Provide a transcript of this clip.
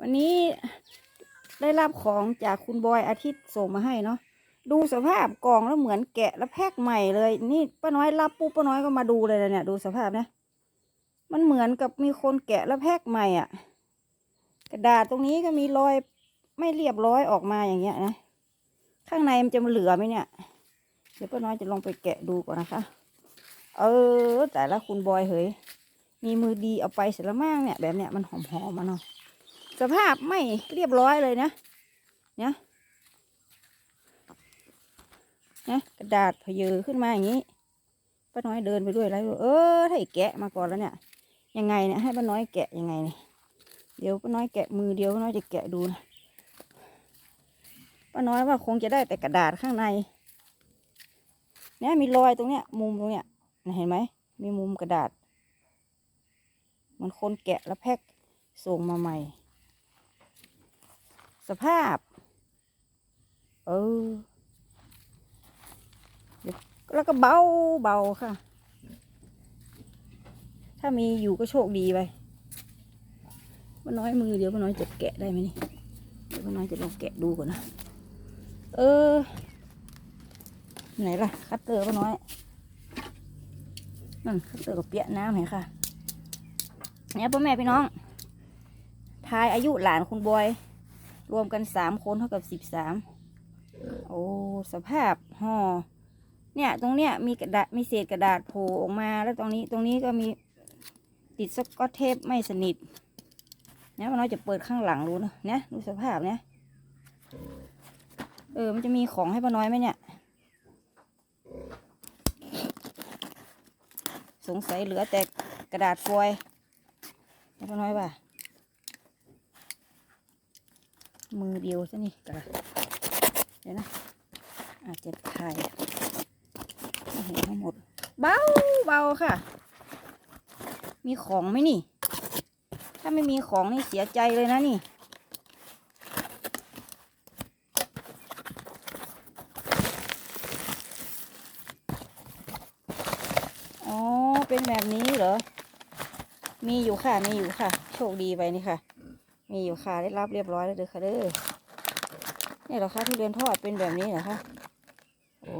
วันนี้ได้รับของจากคุณบอยอาทิตย์ส่งมาให้เนาะดูสภาพกล่องแล้วเหมือนแกะแล้วแพ็คใหม่เลย นี่ป้าน้อยรับปุ๊บป้าน้อยก็มาดูเลยนะเนี่ย ดูสภาพนะมันเหมือนกับมีคนแกะแล้วแพ็คใหม่อะ กระดาษตรงนี้ก็มีรอยไม่เรียบร้อยออกมาอย่างเงี้ยนะข้างในมันจะมาเหลือไหมเนี่ย เดี๋ยวป้าน้อยจะลองไปแกะดูก่อนนะคะ เออแต่ละคุณบอยเฮ้ยมีมือดีเอาไปเสร็จแล้วมากเนี่ย แบบเนี้ยมันหอมๆมาเนาะ สภาพไม่เรียบร้อยเลยนะเนี่ยนะกระดาษพเยอขึ้นมาอย่างนี้ป้าน้อยเดินไปด้วยแล้วเออถ้าอีกแกะมาก่อนแล้วเนี่ย ยังไงเนี่ยให้ป้าน้อยแกะยังไงเนี่ยเดี๋ยวป้าน้อยแกะมือเดียวป้าน้อยจะแกะดูนะป้าน้อยว่าคงจะได้แต่กระดาษข้างในเนี่ยมีรอยตรงเนี้ย มุมตรงเนี้ยเห็นไหมมีมุมกระดาษ มันคนแกะแล้วแพ็คส่งมาใหม่ สภาพ เออ แล้วก็เบาเบาค่ะ ถ้ามีอยู่ก็โชคดีไปป้าน้อยมือเดี๋ยวป้าน้อยจะแกะได้ไหมนี่ เดี๋ยวป้าน้อยจะลองแกะดูก่อนนะ เออ ไหนล่ะ คัตเตอร์ป้าน้อย นั่นคัตเตอร์กับเปียะน้ำเห็นค่ะเนี่ยพ่อแม่พี่น้อง ทายอายุหลานคุณบอย รวมกันสามคนเท่ากับสิบสามโอ้สภาพห่อเนี่ยตรงเนี้ยมีกระดาษมีเศษกระดาษโผล่ออกมาแล้วตรงนี้ตรงนี้ก็มีติดสกอตเทปไม่สนิทเนี่ยมันน้อยจะเปิดข้างหลังดูนะเนี่ยดูสภาพเนี่ยเออมันจะมีของให้ป้าน้อยไหมเนี่ย สงสัยเหลือแต่กระดาษฟอยล์ให้ป้าน้อยว่า มือเดียวซะนี่กะเดี๋ยวนะ อาจจะถ่ายไม่เห็นทั้งหมด เบาเบาค่ะ มีของไหมนี่ ถ้าไม่มีของนี่เสียใจเลยนะนี่อ๋อเป็นแบบนี้เหรอ มีอยู่ค่ะ มีอยู่ค่ะ โชคดีไปนี่ค่ะ มีอยู่ค่ะได้รับเรียบร้อยแล้วเด้อค่ะเด้อนี่เหรอคะที่เรือนทอดเป็นแบบนี้เหรอคะโอ้